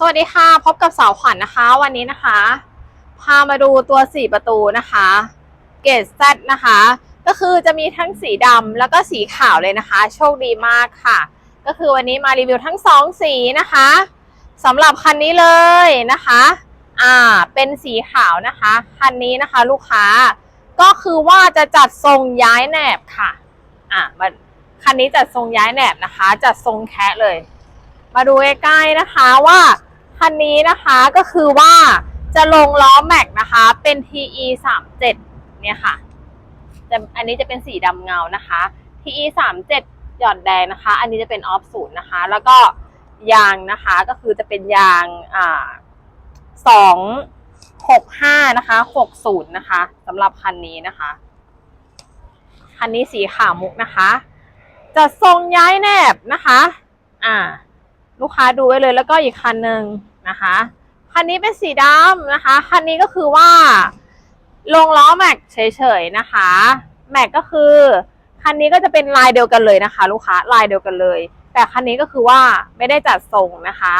สวัสดีค่ะพบกับสาวขวัญนะคะ วันนี้นะคะ พามาดูตัว4ประตูนะคะ เกรด Z นะคะ ก็คือจะมีทั้งสีดำแล้วก็สีขาวเลยนะคะ โชคดีมากค่ะ ก็คือวันนี้มารีวิวทั้ง2สีนะคะสำหรับคันนี้เลยนะคะ อ่า เป็นสีขาวนะคะ คันนี้นะคะลูกค้า ก็คือว่าจะจัดทรงย้ายแหนบค่ะ อ่ามันคันนี้จัดทรงย้ายแหนบนะคะ จัดทรงแคะเลย มาดูใกล้ๆนะคะว่า คันนี้นะคะก็คือว่าจะลงล้อแม็กนะคะ เป็น TE 3 7เนี่ยค่ะจะอันนี้จะเป็นสีดำเงานะคะ TE 3 7หยอนแดงนะคะ อันนี้จะเป็นออฟศูนย์นะคะ แล้วก็ยางนะคะก็คือจะเป็นยางอ่าสองหกห้านะคะหกศูนย์นะคะสำหรับคันนี้นะคะ คันนี้สีขาวมุกนะคะ จะทรงย้ายแนบนะคะ อ่า ลูกค้าดูไว้เลยแล้วก็อีกคันหนึ่งนะคะคันนี้เป็นสีดำนะคะคันนี้ก็คือว่าลงล้อแม็กเฉยๆนะคะแม็กก็คือคันนี้ก็จะเป็นลายเดียวกันเลยนะคะ ลูกค้าลายเดียวกันเลย แต่คันนี้ก็คือว่าไม่ได้จัดทรงนะคะ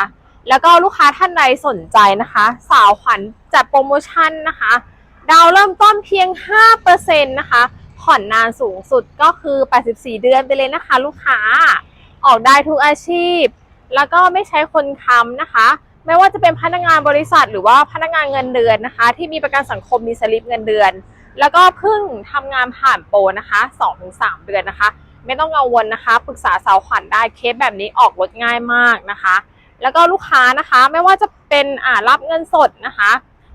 แล้วก็ลูกค้าท่านใดสนใจนะคะ สาวขวัญจัดโปรโมชั่นนะคะ ดาวเริ่มต้นเพียง 5%นะคะผ่อนนานสูงสุดก็คือ 84 เดือนไปเลยนะคะ ลูกค้าออกได้ทุกอาชีพ แล้วก็ไม่ใช้คนค้ำนะคะ ไม่ว่าจะเป็นพนักงานบริษัท หรือว่าพนักงานเงินเดือนนะคะ ที่มีประกันสังคมมีสลิปเงินเดือน แล้วก็เพิ่งทำงานผ่านโปรนะคะ2-3 เดือนนะคะ ไม่ต้องกังวลนะคะ ปรึกษาสาวขวัญได้เคสแบบนี้ออกรถง่ายมากนะคะ แล้วก็ลูกค้านะคะไม่ว่าจะเป็นอ่ารับเงินสดนะคะ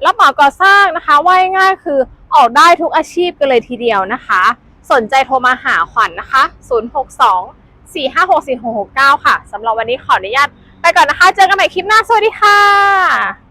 รับเหมาก่อสร้างนะคะว่าง่ายคือออกได้ทุกอาชีพกันเลยทีเดียวนะคะ สนใจโทรมาหาขวัญนะคะ 062 4 5 6 4 6 6 9 ค่ะสำหรับวันนี้ขออนุญาตไปก่อนนะคะ เจอกันใหม่คลิปหน้า สวัสดีค่ะ